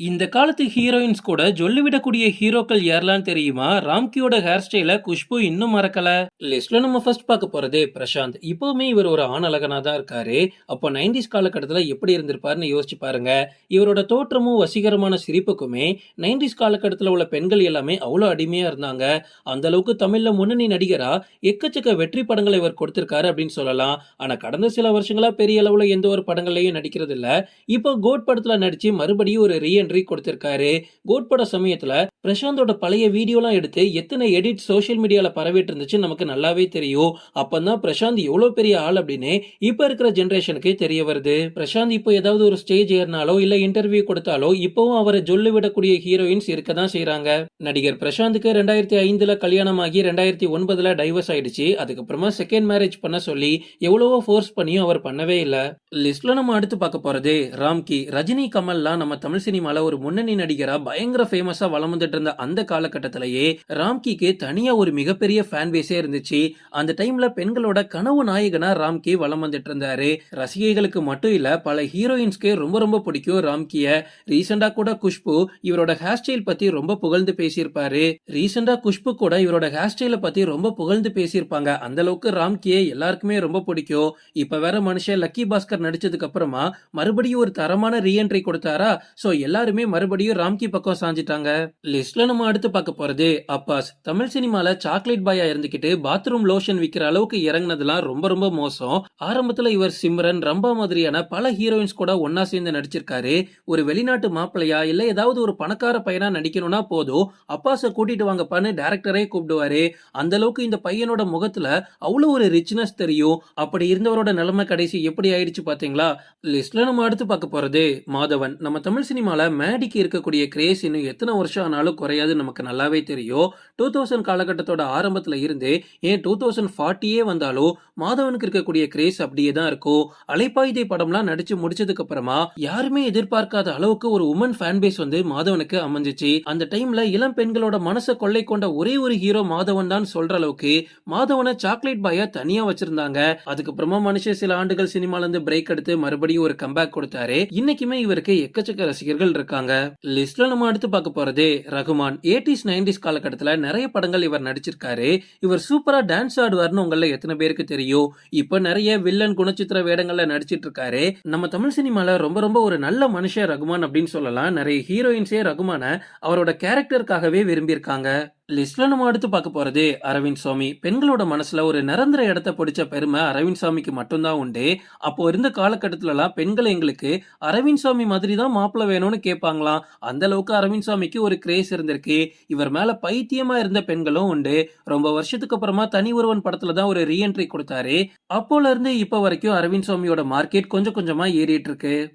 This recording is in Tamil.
இந்த காலத்து ஹீரோயின்ஸ் கூட ஜொல்லிவிடக்கூடிய ஹீரோக்கள் யாரெல்லாம் தெரியுமா? ராம்கியோட ஹேர் ஸ்டைல குஷ்பு இன்னும் மறக்கல. லிஸ்ட்ல நம்ம ஃபர்ஸ்ட் பார்க்க போறது பிரசாந்த். இப்பவுமே இவர் ஒரு ஆண் அழகனா தான் இருக்காரு. அப்போ நைன்டிஸ் காலகட்டத்தில் எப்படி இருந்திருப்பாருன்னு யோசிச்சு பாருங்க. இவரோட தோற்றமும் வசீகரமான சிரிப்புக்குமே நைன்டிஸ் காலகட்டத்தில் உள்ள பெண்கள் எல்லாமே அவ்வளோ அடிமையா இருந்தாங்க. அந்த அளவுக்கு தமிழ்ல முன்னணி நடிகரா எக்கச்சக்க வெற்றி படங்களை இவர் கொடுத்திருக்காரு அப்படின்னு சொல்லலாம். ஆனா கடந்த சில வருஷங்களா பெரிய அளவுல எந்த ஒரு படங்கள்லயும் நடிக்கிறது இல்ல இப்போ கோட் படத்துல நடிச்சு மறுபடியும் ஒரு ரீஎன்ட்ரி கொடுத்திருக்காரு. கோட் பட சமயத்துல பிரசாந்தோட பழைய வீடியோலாம் எடுத்து எத்தனை எடிட் சோஷியல் மீடியால பரவிட்டு இருந்துச்சு நமக்கு நல்லாவே தெரியும். அப்பந்தான் பிரசாந்த் எவ்வளவு பெரிய ஆள் அப்படின்னு இப்ப இருக்கிற ஜெனரேஷனுக்கு தெரிய வருது. பிரசாந்த் இப்போ ஏதாவது ஒரு ஸ்டேஜ் ஏறினாலோ இல்ல இன்டர்வியூ கொடுத்தாலோ இப்பவும் அவரை ஜொல்லு விடக்கூடிய ஹீரோயின்ஸ் இருக்க தான் செய்யறாங்க நடிகர் பிரசாந்துக்கு ரெண்டாயிரத்தி ஐந்துல கல்யாணம் ஆகி ரெண்டாயிரத்தி ஒன்பதுல டைவர்ஸ் ஆயிடுச்சு. அதுக்கப்புறமா செகண்ட் மேரேஜ் பண்ண சொல்லி எவ்வளவோ ஃபோர்ஸ் பண்ணியும் அவர் பண்ணவே இல்ல. லிஸ்ட்ல நம்ம அடுத்து பார்க்க போறது ராம்கி ரஜினி கமல்லாம் நம்ம தமிழ் சினிமால ஒரு முன்னணி நடிகரா பயங்கர ஃபேமஸா வளம் வந்துட்டு இருந்த அந்த காலகட்டத்திலேயே ராம்கிக்கு தனியா ஒரு மிகப்பெரிய ஃபேன் பேஸே இருந்துச்சு. அந்த டைம்ல பெண்களோட கனவு நாயகனா ராம்கி வளம் வந்துட்டு இருந்தாரு. ரசிகைகளுக்கு மட்டும் இல்ல பல ஹீரோயின்ஸ்க்கு ரொம்ப ரொம்ப பிடிக்கும் ராம்கிய. ரீசெண்டா கூட குஷ்பு இவரோட ஹேர் ஸ்டைல் பத்தி ரொம்ப புகழ்ந்து பேசியிருப்பாரு. ரீசெண்டா குஷ்பு கூட இவரோட ஹேர் ஸ்டைல பத்தி ரொம்ப புகழ்ந்து பேசியிருப்பாங்க. அந்த அளவுக்கு ராம்கியை எல்லாருக்குமே ரொம்ப பிடிக்கும். இப்ப வேற மனுஷன் லக்கி பாஸ்கர் நடிச்சதுக்கு அப்புறமா மறுபடியும் ஒரு தரமான ரீஎன்ட்ரி கொடுத்தாரா? சோ எல்லாருமே மறுபடியும் ராம்கி பக்கம் சாஞ்சிட்டாங்க. லிஸ்ட்ல நம்ம அடுத்து பார்க்க போறது அப்பாஸ். தமிழ் சினிமால சாக்லேட் பாயா இருந்துகிட்டு பாத்ரூம் லோஷன் விக்கிற அளவுக்கு இறங்குனதுலாம் ரொம்ப ரொம்ப மோசம். ஆரம்பத்துல இவர் சிம்ரன் ரம்பா மாதிரியான பல ஹீரோயின்ஸ் கூட ஒன்னா சேர்ந்து நடிச்சிருக்காரு. ஒரு வெளிநாட்டு மாப்பிள்ளையா இல்ல ஏதாவது ஒரு பணக்கார பையனா நடிக்கணும்னா போதும். அப்பாஸ கூட்டிட்டு வாங்கப்பான்னு டேரக்டரே கூப்பிடுவாரு. அந்த அளவுக்கு இந்த பையனோட முகத்துல அவ்வளவு ஒரு ரிச்னஸ் தெரியும். அப்படி இருந்தவரோட நிலைமை கடைசி எப்படி ஆயிடுச்சு பாத்தீங்களா? லிஸ்ட்ல நம்ம அடுத்து பார்க்க போறது மாதவன். நம்ம தமிழ் சினிமால மேடிக்கு இருக்கக்கூடிய கிரேஸ் இன்னும் எத்தனை வருஷம் ஆனாலும் குறையாது நமக்கு நல்லாவே தெரியும். டூ தௌசண்ட் காலகட்டத்தோட ஆரம்பத்துல இருந்து ஏன் டூ தௌசண்ட் ஃபார்ட்டியே வந்தாலும் மாதவனுக்கு இருக்கக்கூடிய கிரேஸ் அப்படியே தான் இருக்கும். அலைப்பாயுதை படம்லாம் நடிச்சு முடிச்சதுக்கு அப்புறமா யாருமே எதிர்பார்க்காத அளவுக்கு ஒரு உமன் ஃபேன் பேஸ் வந்து மாதவனுக்கு அமைஞ்சிச்சு. அந்த டைம்ல இளம் பெண்களோட மனசை கொள்ளை கொண்ட ஒரே ஒரு ஹீரோ மாதவன் தான் சொல்ற அளவுக்கு மாதவனை சாக்லேட் பாயா தனியா வச்சிருந்தாங்க. அதுக்கப்புறமா மனுஷன் சில ஆண்டுகள் சினிமால இருந்து பிரேக் எடுத்து மறுபடியும் ஒரு கம்பேக் கொடுத்தாரு. இன்னைக்குமே இவருக்கு எக்கச்சக்க ரசிகர்கள் இருக்காங்க லிஸ்ட்ல நம்ம அடுத்து பார்க்க போறது ரகுமான். எயிட்டிஸ் நைன்டிஸ் காலகட்டத்துல நிறைய படங்கள் இவர் நடிச்சிருக்காரு. இவர் சூப்பரா டான்ஸ் ஆடுவார்னு உங்கள எத்தனை பேருக்கு தெரியும்? இப்போ நிறைய வில்லன் குணச்சித்திர வேடங்கள்ல நடிச்சிட்டு இருக்காரு நம்ம தமிழ் சினிமால ரொம்ப ரொம்ப ஒரு நல்ல மனுஷன் ரகுமான் அப்படின்னு சொல்லலாம். நிறைய ஹீரோயின்ஸே ரகுமான அவரோட கேரக்டருக்காகவே விரும்பியிருக்காங்க. லிஸ்ட்ல நம்ம அடுத்து பார்க்க போறது அரவிந்த் சுவாமி. பெண்களோட மனசுல ஒரு நிரந்தர இடத்தை பிடிச்ச பெருமை அரவிந்த் சுவாமிக்கு மட்டும்தான் உண்டு. அப்போ இருந்த காலகட்டத்துல எல்லாம் பெண்கள் எங்களுக்கு அரவிந்த் சுவாமி மாதிரி தான் மாப்பிள்ள வேணும்னு கேட்பாங்களாம். அந்த அளவுக்கு அரவிந்த் சுவாமிக்கு ஒரு கிரேஸ் இருந்திருக்கு. இவர் மேல பைத்தியமா இருந்த பெண்களும் உண்டு. ரொம்ப வருஷத்துக்கு அப்புறமா தனி ஒருவன் படத்துல தான் ஒரு ரீஎன்ட்ரி கொடுத்தாரு. அப்போல இருந்து இப்ப வரைக்கும் அரவிந்த் சுவாமியோட மார்க்கெட் கொஞ்சம் கொஞ்சமா ஏறிட்டு இருக்கு.